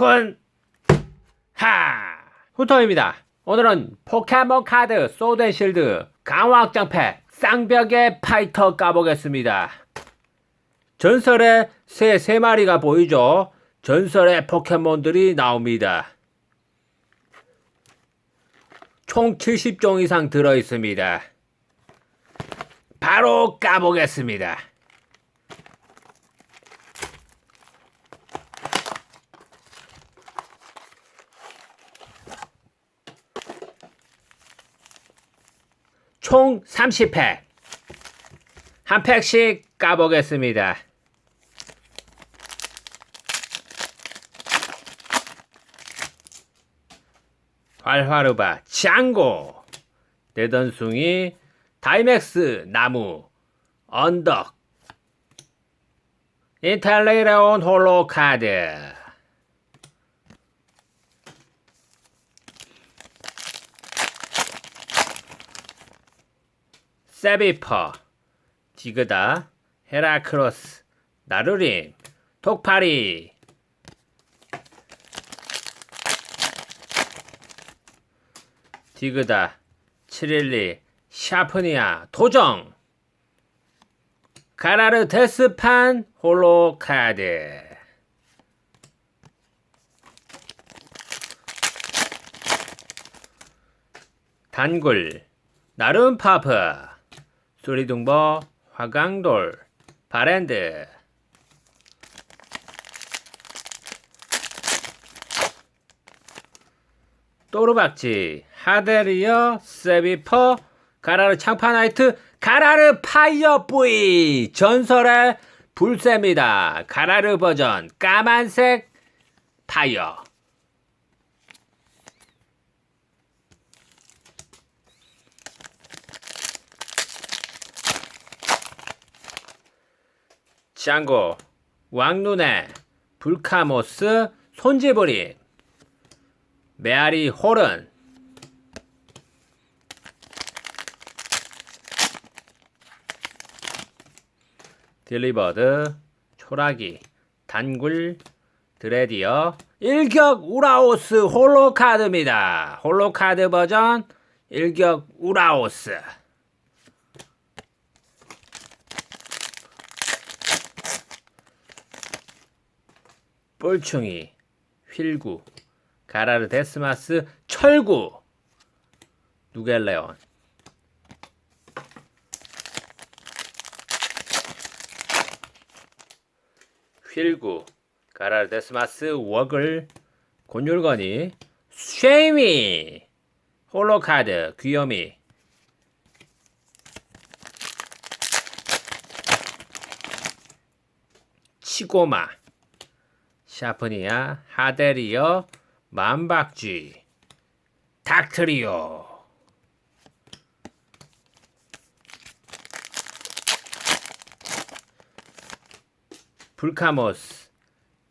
훈, 하! 후토입니다. 오늘은 포켓몬 카드 소드 앤 실드 강화 확장팩 쌍벽의 파이터 까보겠습니다. 전설의 새세 마리가 보이죠? 전설의 포켓몬들이 나옵니다. 총 70종 이상 들어있습니다. 바로 까보겠습니다. 총 30팩. 한 팩씩 까보겠습니다. 활화르바, 짱고, 내던숭이, 다이맥스, 나무, 언덕, 인텔레이레온 홀로 카드, 세비퍼, 디그다, 헤라크로스, 나루림, 톡파리, 디그다, 치릴리, 샤프니아, 도정, 가라르 데스판, 홀로 카드. 단굴, 나름 파프, 수리둥버, 화강돌, 바랜드, 또르박지, 하데리어, 세비퍼, 가라르 창파나이트, 가라르 파이어 뿌이, 전설의 불새입니다. 가라르 버전, 까만색 파이어. 짱고, 왕눈의, 불카모스, 손지부리, 메아리 홀은, 딜리버드, 초라기, 단굴, 드레디어, 일격 우라오스 홀로카드입니다. 홀로카드 버전, 일격 우라오스. 뿔충이, 휠구, 가라르 데스마스, 철구, 누겔레온, 휠구, 가라르 데스마스, 워글, 곤율건이, 쉐이미, 홀로카드, 귀요미, 치고마, 샤프니아, 하데리어, 만박쥐, 닥트리오. 불카모스,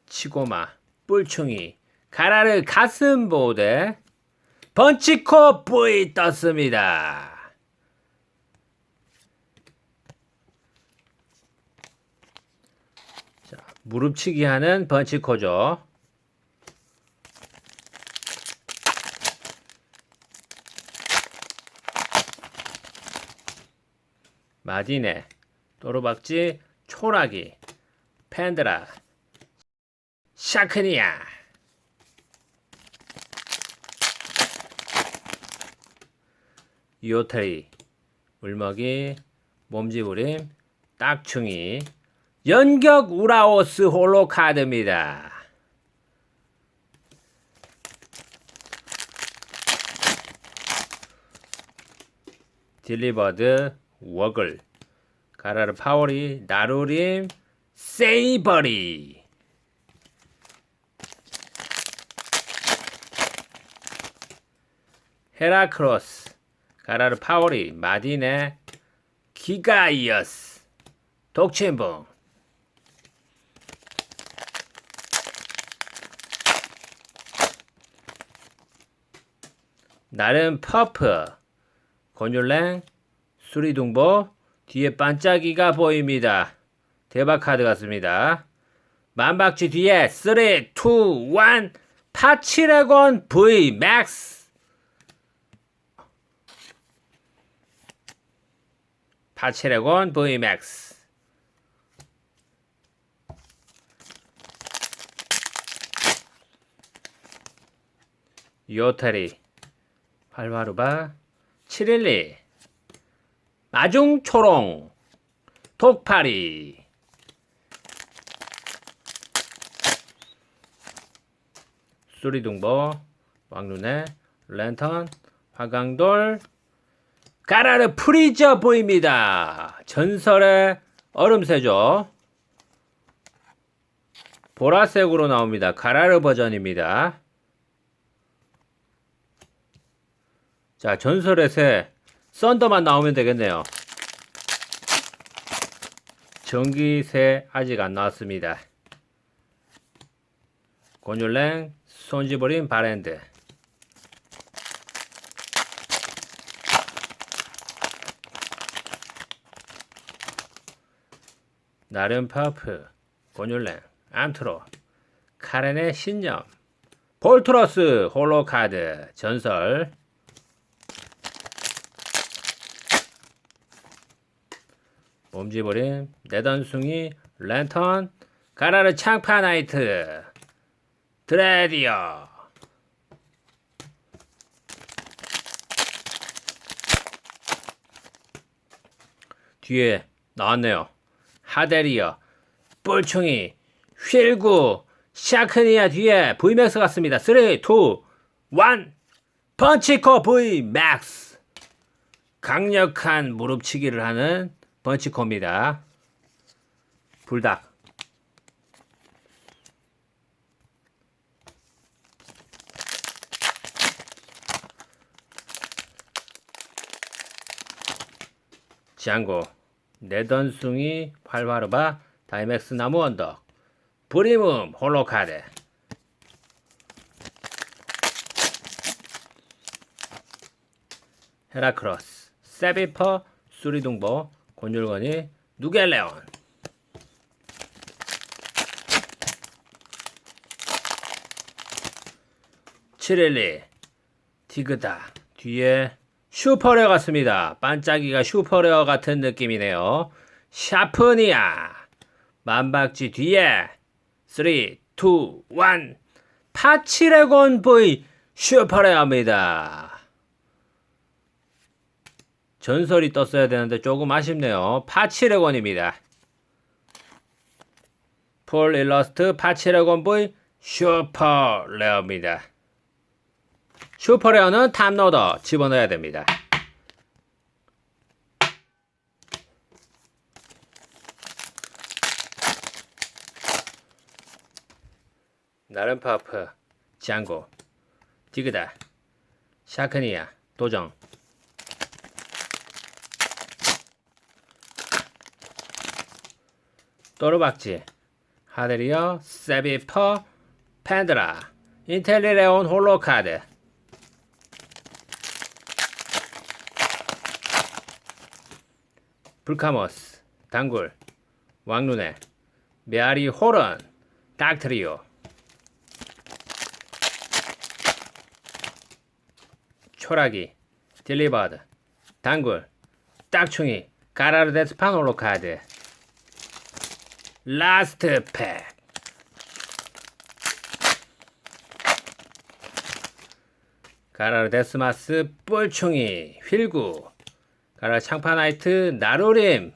치고마, 뿔충이, 가라르 가슴보대, 번치코 뿌이 떴습니다. 자, 무릎치기 하는 번치코죠. 마디네, 또르박지, 초라기, 팬드라, 샤크니아, 요테리, 물먹이, 몸지부림, 딱충이, 연격 우라오스 홀로 카드입니다. 딜리버드, 워글, 가라르 파워리, 나루림, 세이버리. 헤라크로스, 가라르 파워리, 마디네, 기가이어스, 독침봉. 나름 퍼프, 곤율랭, 수리둥보, 뒤에 반짝이가 보입니다. 대박 카드 같습니다. 만박쥐 뒤에 3, 2, 1 파치레곤 V 맥스 파치레곤 V 맥스 요태리 발바루바 712 마중초롱 독파리. 수리둥보 왕눈에 랜턴 화강돌. 가라르 프리저 보입니다. 전설의 얼음새죠. 보라색으로 나옵니다. 가라르 버전입니다 자 전설의 새 썬더만 나오면 되겠네요. 전기새 아직 안 나왔습니다. 곤율랭 손지버린 바랜드. 나름 파프 곤율랭 암트로 카렌의 신념 볼트러스 홀로카드 전설 몸지버린 내던숭이 랜턴 가라르 창파 나이트. 드레디어. 뒤에 나왔네요. 하데리어 뿔충이 휠구 샤크니아 뒤에 V맥스 같습니다. 3, 2, 1 펀치코 V맥스. 강력한 무릎치기를 하는 펀치코입니다. 불닭. 지안고. 내던숭이 활화르바 다이맥스 나무 언덕. 브리움 홀로카드 헤라크로스. 세비퍼 수리둥보 곤율건이 누겔레온 칠일리 디그다 뒤에 슈퍼레어 같습니다. 반짝이가 슈퍼레어 같은 느낌이네요. 샤프니아 만박쥐 뒤에 3, 2, 1 파치레곤 V 슈퍼레어입니다. 전설이 떴어야 되는데 조금 아쉽네요. 파치레곤입니다. 폴 일러스트 파치레곤 V 슈퍼 레어입니다. 슈퍼 레어는 탑로더 집어넣어야 됩니다. 나른파프 장고 디그다 샤크니아 도정 또르박지 하데리어 세비퍼 팬드라 인텔리레온 홀로카드. 불카모스 단굴 왕눈에 메아리 호런 닥트리오. 초라기 딜리버드 단굴 딱충이 가라르데스판 홀로카드 라스트 팩. 가라르 데스마스 뿔충이 휠구. 가라 창파나이트 나루림.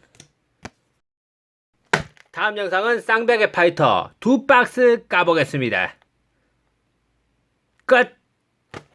다음 영상은 쌍벽의 파이터 두 박스 까보겠습니다. 끝